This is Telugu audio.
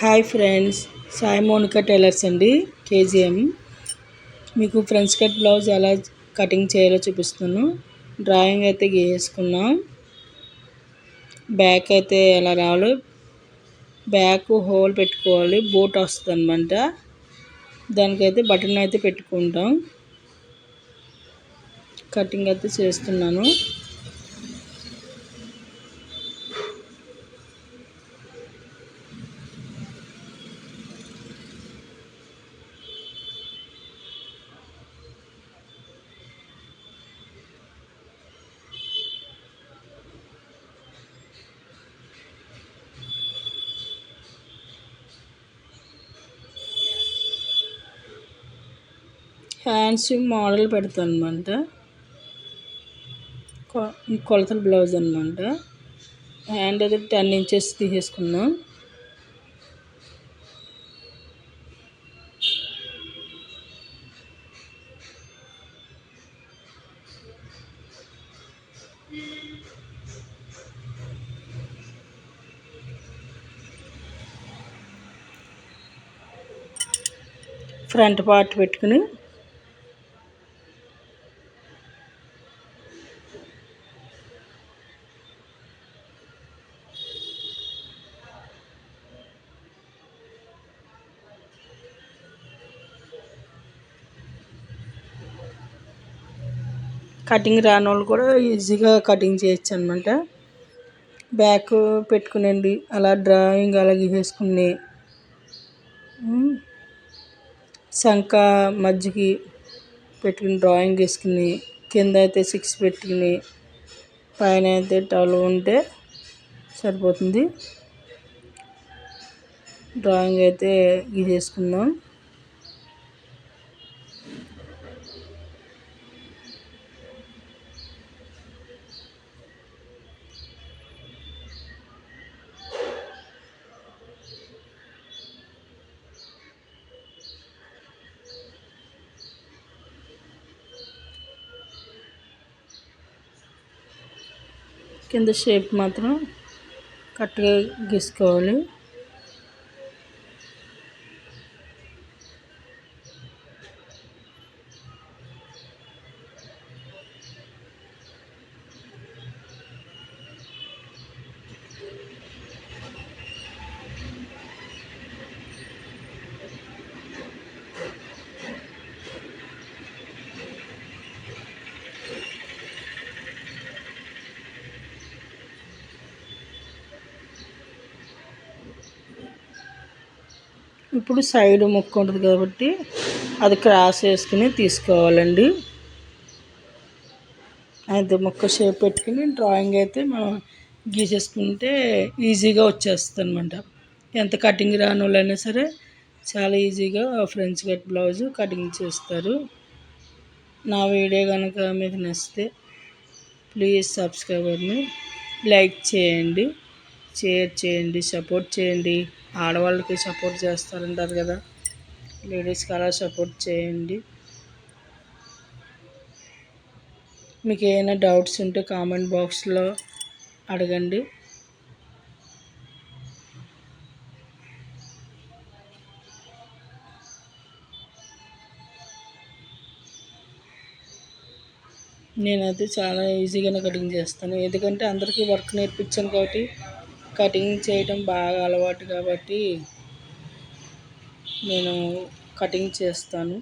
Hi friends Sai Monika tailors అండి కేజీఎం. మీకు ఫ్రెండ్స్ కట్ బ్లౌజ్ ఎలా కటింగ్ చేయాలో చూపిస్తాను డ్రాయింగ్ అయితే గీసుకున్నాం బ్యాక్ అయితే ఎలా రావాలి బ్యాక్ హోల్ పెట్టుకోవాలి బూట్ వస్తుంది అనమాట దానికైతే బటన్ అయితే పెట్టుకుంటాం. కటింగ్ అయితే చేస్తున్నాను. ఫ్యాన్సీ మోడల్ పెడతాను అనమాట కొలతల బ్లౌజ్ అనమాట హ్యాండ్ అది టెన్ ఇంచెస్ తీసేసుకున్నాం. ఫ్రంట్ పార్ట్ పెట్టుకుని కటింగ్ రాని వాళ్ళు కూడా ఈజీగా కటింగ్ చేయొచ్చు అనమాట బ్యాక్ పెట్టుకునండి అలా డ్రాయింగ్ అలా గీసేసుకుని శంఖ మధ్యకి పెట్టుకుని డ్రాయింగ్ వేసుకుని కింద అయితే సిక్స్ పెట్టుకుని పైన అయితే టవల్ ఉంటే సరిపోతుంది. డ్రాయింగ్ అయితే గీసేసుకుందాం. కింద షేప్ మాత్రం కరెక్ట్గా గీసుకోవాలి. ఇప్పుడు సైడ్ ముక్క ఉంటుంది కాబట్టి అది క్రాస్ వేసుకుని తీసుకోవాలండి. అయితే ముక్క షేప్ పెట్టుకుని డ్రాయింగ్ అయితే మనం గీసేసుకుంటే ఈజీగా వచ్చేస్తుంది అనమాట ఎంత కటింగ్ రాని వాళ్ళైనా సరే చాలా ఈజీగా ఫ్రెంచ్ కట్ బ్లౌజ్ కటింగ్ చేస్తారు. నా వీడియో కనుక మీకు నచ్చితే ప్లీజ్ సబ్స్క్రైబర్ని లైక్ చేయండి. షేర్ చేయండి సపోర్ట్ చేయండి. ఆడవాళ్ళకి సపోర్ట్ చేస్తారంటారు కదా. లేడీస్కి అలా సపోర్ట్ చేయండి. మీకు ఏమైనా డౌట్స్ ఉంటే కామెంట్ బాక్స్లో అడగండి. నేనైతే చాలా ఈజీగానే కటింగ్ చేస్తాను. ఎందుకంటే అందరికీ వర్క్ నేర్పించాను కాబట్టి కటింగ్ చేయటం బాగా అలవాటు కాబట్టి నేను కటింగ్ చేస్తాను.